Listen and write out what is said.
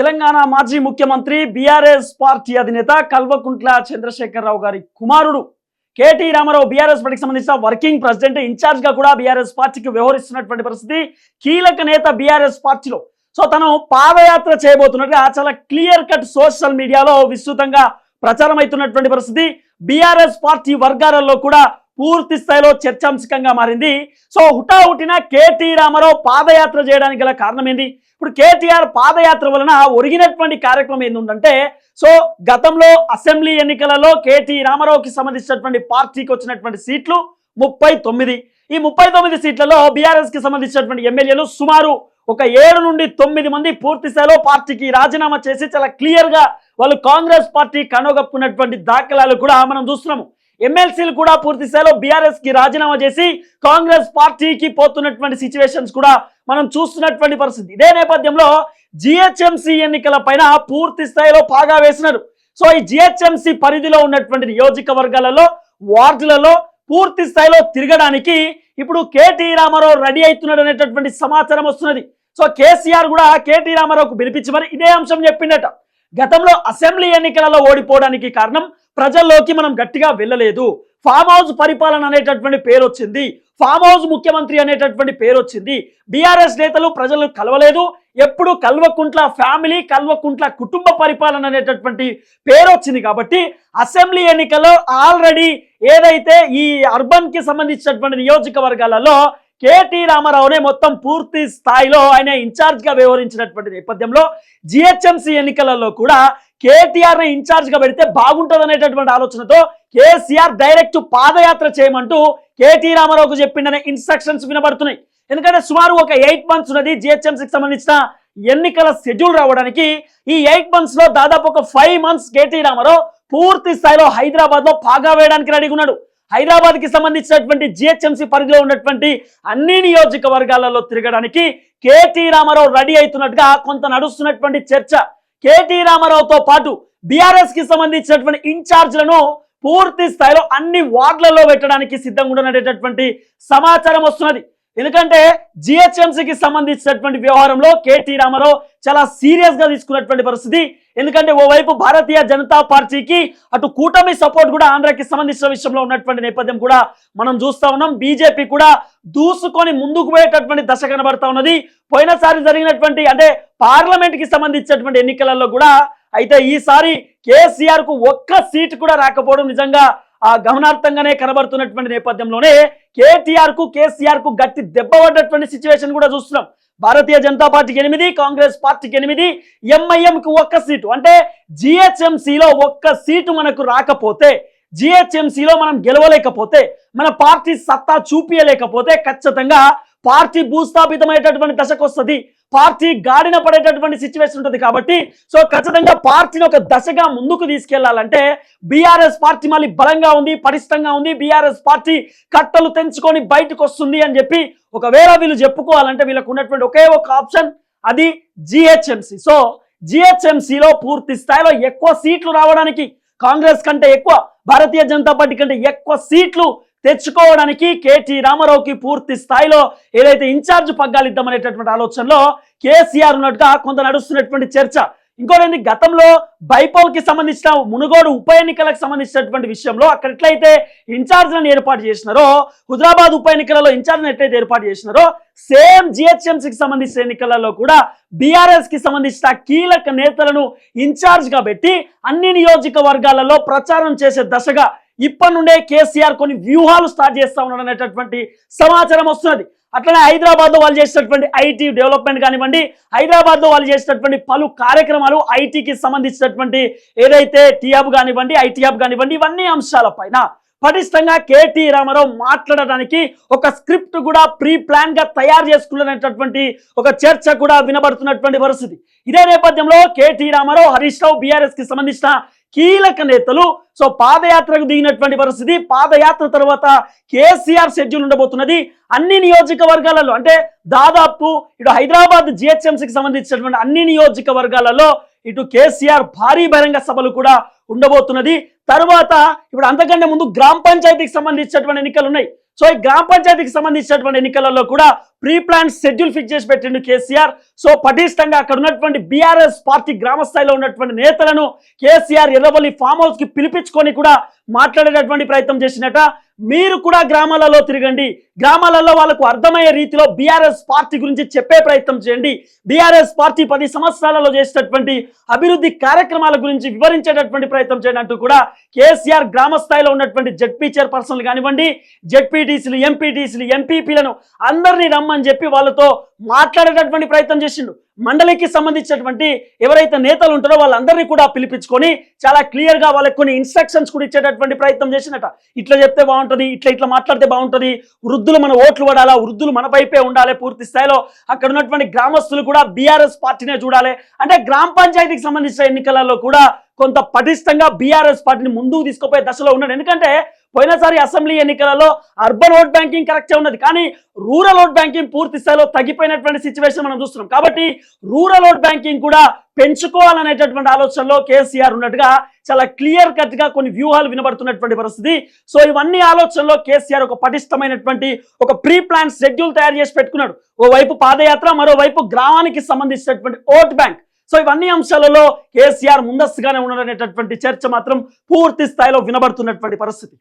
తెలంగాణ మాజీ ముఖ్యమంత్రి BRS party అధినేత కల్వకుంట్ల చంద్రశేఖరరావు గారి కుమారుడు కేటీ రామారావు బీఆర్ఎస్ పార్టీకి సంబంధించిన వర్కింగ్ ప్రెసిడెంట్ ఇన్ఛార్జ్గా కూడా బీఆర్ఎస్ పార్టీకి వ్యవహరిస్తున్నటువంటి పరిస్థితి కీలక నేత బీఆర్ఎస్ పార్టీలో. సో తను పాదయాత్ర చేయబోతున్నట్టుగా చాలా క్లియర్ కట్ సోషల్ మీడియాలో విస్తృతంగా ప్రచారం అవుతున్నటువంటి పరిస్థితి. బీఆర్ఎస్ పార్టీ వర్గాలలో కూడా పూర్తి స్థాయిలో చర్చాంశకంగా మారింది. సో హుటాహుటిన కేటీ రామారావు పాదయాత్ర చేయడానికి గల కారణం ఏంది? ఇప్పుడు కేటీఆర్ పాదయాత్ర వలన ఒరిగినటువంటి కార్యక్రమం ఏంటంటే సో గతంలో అసెంబ్లీ ఎన్నికలలో కేటీ రామారావుకి సంబంధించినటువంటి పార్టీకి వచ్చినటువంటి సీట్లు ముప్పై తొమ్మిది. ఈ ముప్పై తొమ్మిది సీట్లలో బీఆర్ఎస్కి సంబంధించినటువంటి ఎమ్మెల్యేలు సుమారు ఒక ఏడు నుండి తొమ్మిది మంది పూర్తి స్థాయిలో పార్టీకి రాజీనామా చేసి చాలా క్లియర్గా వాళ్ళు కాంగ్రెస్ పార్టీ కనుగొప్పుకున్నటువంటి దాఖలాలు కూడా మనం చూస్తున్నాము. ఎమ్మెల్సీలు కూడా పూర్తి స్థాయిలో బీఆర్ఎస్కి రాజీనామా చేసి కాంగ్రెస్ పార్టీకి పోతున్నటువంటి సిచ్యువేషన్స్ కూడా మనం చూస్తున్నటువంటి పరిస్థితి. ఇదే నేపథ్యంలో జిహెచ్ఎంసీ ఎన్నికల పైన పూర్తి స్థాయిలో పాగా వేసినారు. సో ఈ జిహెచ్ఎంసీ పరిధిలో ఉన్నటువంటి నియోజకవర్గాలలో వార్డులలో పూర్తి స్థాయిలో తిరగడానికి ఇప్పుడు కేటీ రామారావు రెడీ అవుతున్నాడు అనేటటువంటి సమాచారం వస్తున్నది. సో కేసీఆర్ కూడా కేటీ రామారావుకు పిలిపించి మరి ఇదే అంశం చెప్పిండట గతంలో అసెంబ్లీ ఎన్నికలలో ఓడిపోవడానికి కారణం ప్రజల్లోకి మనం గట్టిగా వెళ్ళలేదు. ఫామ్ హౌస్ పరిపాలన అనేటటువంటి పేరు వచ్చింది. ఫామ్ హౌస్ ముఖ్యమంత్రి అనేటటువంటి పేరు వచ్చింది. బీఆర్ఎస్ నేతలు ప్రజలు కలవలేదు. ఎప్పుడు కల్వకుంట్ల ఫ్యామిలీ కల్వకుంట్ల కుటుంబ పరిపాలన అనేటటువంటి పేరు వచ్చింది కాబట్టి అసెంబ్లీ ఎన్నికల్లో ఆల్రెడీ ఏదైతే ఈ అర్బన్కి సంబంధించినటువంటి నియోజకవర్గాలలో కేటీ రామారావునే మొత్తం పూర్తి స్థాయిలో ఆయన ఇన్ఛార్జ్గా వ్యవహరించినటువంటి నేపథ్యంలో జిహెచ్ఎంసీ ఎన్నికలలో కూడా కేటీఆర్ ఇన్ఛార్జ్గా పెడితే బాగుంటుంది అనేటటువంటి ఆలోచనతో కేసీఆర్ డైరెక్ట్ పాదయాత్ర చేయమంటూ కేటీ రామారావుకు చెప్పిండనే ఇన్స్ట్రక్షన్స్ వినబడుతున్నాయి. ఎందుకంటే సుమారు ఒక ఎయిట్ మంత్స్ ఉన్నది జిహెచ్ఎంసీకి సంబంధించిన ఎన్నికల షెడ్యూల్ రావడానికి. ఈ ఎయిట్ మంత్స్లో దాదాపు ఒక ఫైవ్ మంత్స్ కేటీ రామారావు పూర్తి స్థాయిలో హైదరాబాద్లో పాగా వేయడానికి రెడీగా ఉన్నాడు. హైదరాబాద్కి సంబంధించినటువంటి జిహెచ్ఎంసీ పరిధిలో ఉన్నటువంటి అన్ని నియోజకవర్గాలలో తిరగడానికి కేటీ రామారావు రెడీ అవుతున్నట్టుగా కొంత నడుస్తున్నటువంటి చర్చ. కేటీ రామారావుతో పాటు బీఆర్ఎస్కి సంబంధించినటువంటి ఇన్ఛార్జ్లను పూర్తి స్థాయిలో అన్ని వార్డులలో పెట్టడానికి సిద్ధంగా ఉండేటటువంటి సమాచారం వస్తున్నది. ఎందుకంటే జిహెచ్ఎంసీకి సంబంధించినటువంటి వ్యవహారంలో కేటీ రామారావు చాలా సీరియస్గా తీసుకున్నటువంటి పరిస్థితి. ఎందుకంటే ఓవైపు భారతీయ జనతా పార్టీకి అటు కూటమి సపోర్ట్ కూడా ఆంధ్రాకి సంబంధించిన విషయంలో ఉన్నటువంటి నేపథ్యం కూడా మనం చూస్తా ఉన్నాం. బీజేపీ కూడా దూసుకొని ముందుకు పోయేటటువంటి దశ కనబడతా ఉన్నది. పోయినసారి జరిగినటువంటి అంటే పార్లమెంట్కి సంబంధించినటువంటి ఎన్నికలలో కూడా అయితే ఈసారి కేసీఆర్కు ఒక్క సీటు కూడా రాకపోవడం నిజంగా గమనార్థంగానే కనబడుతున్నటువంటి నేపథ్యంలోనే కేటీఆర్కు కేసీఆర్కు గట్టి దెబ్బ పడ్డటువంటి సిచ్యువేషన్ కూడా చూస్తున్నాం. భారతీయ జనతా పార్టీకి ఎనిమిది కాంగ్రెస్ పార్టీకి ఎనిమిది ఎంఐఎం కు ఒక్క సీటు. అంటే జిహెచ్ఎంసీలో ఒక్క సీటు మనకు రాకపోతే జిహెచ్ఎంసీలో మనం గెలవలేకపోతే మన పార్టీ సత్తా చూపించలేకపోతే ఖచ్చితంగా పార్టీ భూస్థాపితమయ్యేటటువంటి దశకు వస్తుంది. పార్టీ గాడిన పడేటటువంటి సిచ్యువేషన్ ఉంటుంది కాబట్టి సో ఖచ్చితంగా పార్టీని ఒక దశగా ముందుకు తీసుకెళ్ళాలంటే బీఆర్ఎస్ పార్టీ మళ్ళీ బలంగా ఉంది పటిష్టంగా ఉంది బీఆర్ఎస్ పార్టీ కట్టలు తెంచుకొని బయటకు వస్తుంది అని చెప్పి ఒకవేళ వీళ్ళు చెప్పుకోవాలంటే వీళ్ళకు ఉన్నటువంటి ఒకే ఒక ఆప్షన్ అది జిహెచ్ఎంసి. సో జిహెచ్ఎంసిలో పూర్తి స్థాయిలో ఎక్కువ సీట్లు రావడానికి కాంగ్రెస్ కంటే ఎక్కువ భారతీయ జనతా పార్టీ కంటే ఎక్కువ సీట్లు తెచ్చుకోవడానికి కేటీ రామారావుకి పూర్తి స్థాయిలో ఏదైతే ఇన్ఛార్జ్ పగ్గాలిద్దామనేటటువంటి ఆలోచనలో కేసీఆర్ ఉన్నట్టుగా కొంత నడుస్తున్నటువంటి చర్చ. ఇంకోటి గతంలో బైపోల్కి సంబంధించిన మునుగోడు ఉప ఎన్నికలకు సంబంధించినటువంటి విషయంలో అక్కడ ఎట్లయితే ఇన్ఛార్జ్లను ఏర్పాటు చేసినారో హుజరాబాద్ ఉప ఎన్నికలలో ఇన్ఛార్జ్లను ఎట్లయితే ఏర్పాటు చేసినారో సేమ్ జిహెచ్ఎంసీకి సంబంధించిన ఎన్నికలలో కూడా బీఆర్ఎస్కి సంబంధించిన కీలక నేతలను ఇన్ఛార్జ్గా పెట్టి అన్ని నియోజకవర్గాలలో ప్రచారం చేసే దశగా ఇప్పటి నుండే కేసీఆర్ కొన్ని వ్యూహాలు స్టార్ట్ చేస్తా ఉన్నాడు అనేటటువంటి సమాచారం వస్తున్నది. అట్లనే హైదరాబాద్లో వాళ్ళు చేసినటువంటి ఐటీ డెవలప్మెంట్ కానివ్వండి హైదరాబాద్లో వాళ్ళు చేసినటువంటి పలు కార్యక్రమాలు ఐటీకి సంబంధించినటువంటి ఏదైతే టీఆబ్ కానివ్వండి ఐటీ హబ్ కానివ్వండి ఇవన్నీ అంశాలపైన పటిష్టంగా కేటీ రామారావు మాట్లాడడానికి ఒక స్క్రిప్ట్ కూడా ప్రీ ప్లాన్గా తయారు చేసుకున్నటువంటి ఒక చర్చ కూడా వినబడుతున్నటువంటి పరిస్థితి. ఇదే నేపథ్యంలో కేటీ రామారావు హరీష్ రావు బీఆర్ఎస్కి సంబంధించిన కీలక నేతలు. సో పాదయాత్రకు దిగినటువంటి పరిస్థితి. పాదయాత్ర తర్వాత కేసీఆర్ షెడ్యూల్ ఉండబోతున్నది. అన్ని నియోజకవర్గాలలో అంటే దాదాపు ఇటు హైదరాబాద్ జిహెచ్ఎంసీకి సంబంధించినటువంటి అన్ని నియోజకవర్గాలలో ఇటు కేసీఆర్ భారీ బహిరంగ సభలు కూడా ఉండబోతున్నది. తర్వాత ఇప్పుడు అంతకంటే ముందు గ్రామ పంచాయతీకి సంబంధించినటువంటి ఎన్నికలు ఉన్నాయి. సో ఈ గ్రామ పంచాయతీకి సంబంధించినటువంటి ఎన్నికలలో కూడా ప్రీ ప్లాన్ షెడ్యూల్ ఫిక్స్ చేసి పెట్టిండు కేసీఆర్. సో పటిష్టంగా అక్కడ ఉన్నటువంటి బీఆర్ఎస్ పార్టీ గ్రామ స్థాయిలో ఉన్నటువంటి నేతలను కేసీఆర్ ఎర్రవల్లి ఫామ్ హౌస్కి పిలిపించుకొని కూడా మాట్లాడేటటువంటి ప్రయత్నం చేసినట. మీరు కూడా గ్రామాలలో తిరగండి. గ్రామాలలో వాళ్ళకు అర్థమయ్యే రీతిలో బీఆర్ఎస్ పార్టీ గురించి చెప్పే ప్రయత్నం చేయండి. బీఆర్ఎస్ పార్టీ పది సంవత్సరాలలో చేసినటువంటి అభివృద్ధి కార్యక్రమాల గురించి వివరించేటటువంటి ప్రయత్నం చేయండి అంటూ కూడా కేసీఆర్ గ్రామ స్థాయిలో ఉన్నటువంటి జడ్పీ చైర్పర్సన్లు కానివ్వండి జడ్పీటీసీలు ఎంపీటీసీలు ఎంపీపీలను అందరినీ అని చెప్పి వాళ్ళతో మాట్లాడేటటువంటి ప్రయత్నం చేసిండు. మండలికి సంబంధించినటువంటి ఎవరైతే నేతలు ఉంటారో వాళ్ళందరినీ కూడా పిలిపించుకొని చాలా క్లియర్గా వాళ్ళకి కొన్ని ఇన్స్ట్రక్షన్స్ కూడా ఇచ్చేటటువంటి ప్రయత్నం చేసినట ఇట్లా చెప్తే బాగుంటది ఇట్లా ఇట్లా మాట్లాడితే బాగుంటది వృద్ధులు మన ఓట్లు పడాలా వృద్ధులు మన వైపే ఉండాలి పూర్తి స్థాయిలో. అక్కడ ఉన్నటువంటి గ్రామస్తులు కూడా బీఆర్ఎస్ పార్టీనే చూడాలి. అంటే గ్రామ పంచాయతీకి సంబంధించిన ఎన్నికలలో కూడా కొంత పటిష్టంగా బీఆర్ఎస్ పార్టీని ముందుకు తీసుకుపోయే దశలో ఉన్నాడు. ఎందుకంటే పోయినసారి అసెంబ్లీ ఎన్నికలలో అర్బన్ ఓట్ బ్యాంకింగ్ కరెక్టే ఉన్నది. కానీ రూరల్ ఓట్ బ్యాంకింగ్ పూర్తి స్థాయిలో తగ్గిపోయినటువంటి సిచ్యువేషన్ మనం చూస్తున్నాం. కాబట్టి రూరల్ ఓట్ బ్యాంకింగ్ కూడా పెంచుకోవాలనేటటువంటి ఆలోచనలో కేసీఆర్ ఉన్నట్టుగా చాలా క్లియర్ కట్గా కొన్ని వ్యూహాలు వినబడుతున్నటువంటి పరిస్థితి. సో ఇవన్నీ ఆలోచనలో కేసీఆర్ ఒక పటిష్టమైనటువంటి ఒక ప్రీ ప్లాన్ షెడ్యూల్ తయారు చేసి పెట్టుకున్నాడు. ఓవైపు పాదయాత్ర మరోవైపు గ్రామానికి సంబంధించినటువంటి ఓట్ బ్యాంక్. సో ఇవన్నీ అంశాలలో కేసీఆర్ ముందస్తుగానే ఉండాలనేటటువంటి చర్చ మాత్రం పూర్తి స్థాయిలో వినబడుతున్నటువంటి పరిస్థితి.